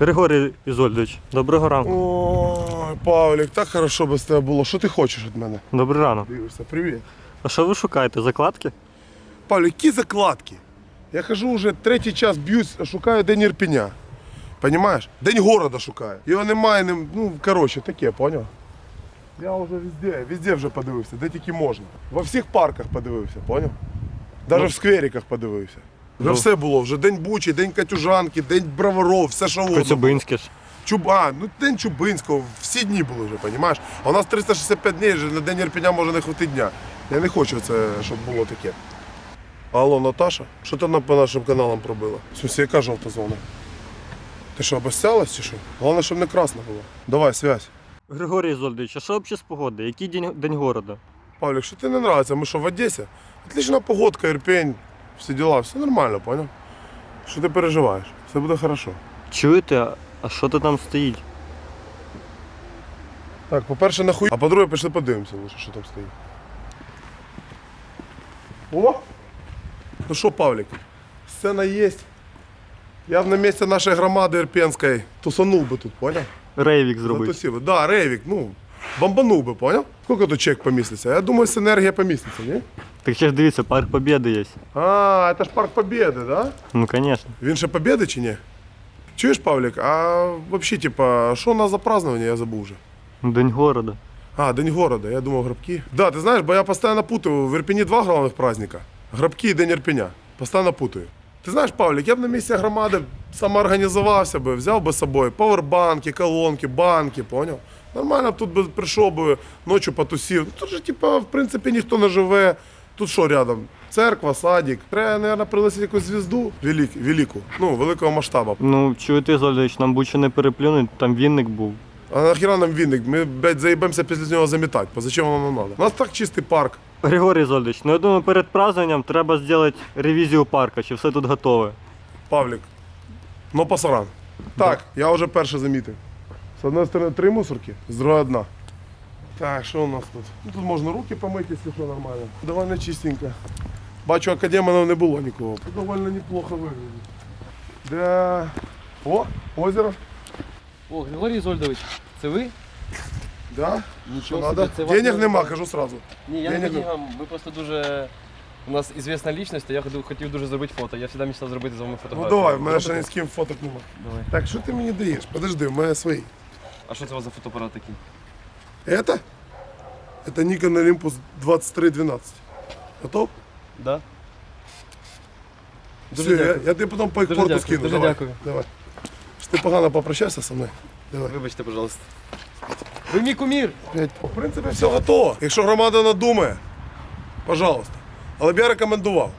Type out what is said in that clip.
Григорій Ізольдович, доброго ранку. Ой, Павлік, так хорошо без тебе було. Що ти хочеш від мене? Добрий ранок. Дивишся, привіт. А що ви шукаєте? Закладки? Павлік, які закладки? Я хожу вже третій час б'юсь, шукаю день Ірпеня. Понимаєш? День города шукаю. Його немає, нем- ну, коротше, таке, поняв? Я вже везде, везде вже подивився, де тільки можна. Во всіх парках подивився, поняв? Навіть в сквериках подивився. Вже Ну. все було, вже день Бучі, день Катюжанки, день Броваров, все що угодно. Коцюбинське ж. Чуб... А, ну день Чубинського, всі дні були вже, розумієш? А у нас 365 днів, вже на день Ірпеня може не хватить дня. Я не хочу це, щоб було таке. Алло, Наташа, що ти нам по нашим каналам пробила? В смысле, яка жовта зона? Ти що, обіцялась чи що? Головне, щоб не красна була. Давай, связь. Григорій Ізольдович, а що взагалі з погоди? Який день, день города? Павлік, що ти не нравиться? Ми що, в Одесі? Отлична погодка, Ірпень, всі діла, все нормально, понял? Що ти переживаєш? Все буде хорошо. Чуєте, а- а що то там стоїть? Так, по-перше, нахуй. А по-друге, пішли подивимося лише, що там стоїть. О! Ну що, Павлік, сцена є. Я б на місці нашої громади Ірпенської тусанув би тут, поняв? Рейвік зробив. Затусив. би. Да, Рейвік, ну, бомбанув би, поняв? Скільки тут чек поміститься? Я думаю, синергія поміститься, ні? Так ще ж дивіться, парк Побєди є. А, це ж парк Побєди, да? Ну, звісно. Він ще Побєди чи ні? Чуєш, Павлік, а взагалі, типа, що у нас за праздновання, я забув вже. День города. А, День города, я думав грабки. Да, ти знаєш, бо я постійно путаю. В Ірпені два головних праздника. Грабки і День Ірпеня. Постійно путаю. Ти знаєш, Павлік, я б на місці громади самоорганізувався би, взяв би з собою павербанки, колонки, банки, поняв? Нормально тут би прийшов би, ночі потусів. Ну, Тут же, типа, в принципі, ніхто не живе. Тут що рядом? Церква, садик. Треба, мабуть, пригласити якусь звізду велик, велику, ну, великого масштабу. Ну, чуєте, Ізольдович, нам будь-що не переплюнуть, там вінник був. А нахіра нам вінник? Ми, блядь, заїбемося після нього замітати. По зачем воно нам треба? У нас так чистий парк. Григорій Ізольдович, ну я думаю, перед празднуванням треба зробити ревізію парка, чи все тут готове. Павлік, ну пасаран. Так, я вже перше замітив. З одної сторони три мусорки, з другої одна. Так, що у нас тут? Ну, тут можна руки помити, якщо що нормально. Довольно чистенько. Бачу, академонів не було нікого. Довольно неплохо виглядить. Да. О, озеро. О, Григорій Ізольдович, це ви? Да. Нічого надо? це Денег не нема, кажу сразу. Ні, я не не хотів вам, ви просто дуже. У нас ізвісна лічність, я хотів, хотів дуже зробити фото. Я завжди мечтав зробити з вами Ну фотографію. давай, в мене ще ні з ким фоток нема. Давай. Так, що ти мені даєш? Подожди, в мене свої. А що це у вас за фотоапарат такий? Это? Это Nikon Olympus 2312. Готов? Да? Все, я, дякую. я тобі потім по Дуже дякую, скину. дуже давай. дякую. Давай. Ти погано попрощався зі мною? Давай. Вибачте, пожалуйста. Ви мій кумір! В принципі, все готово. Якщо громада надумає, пожалуйста. Але б я рекомендував.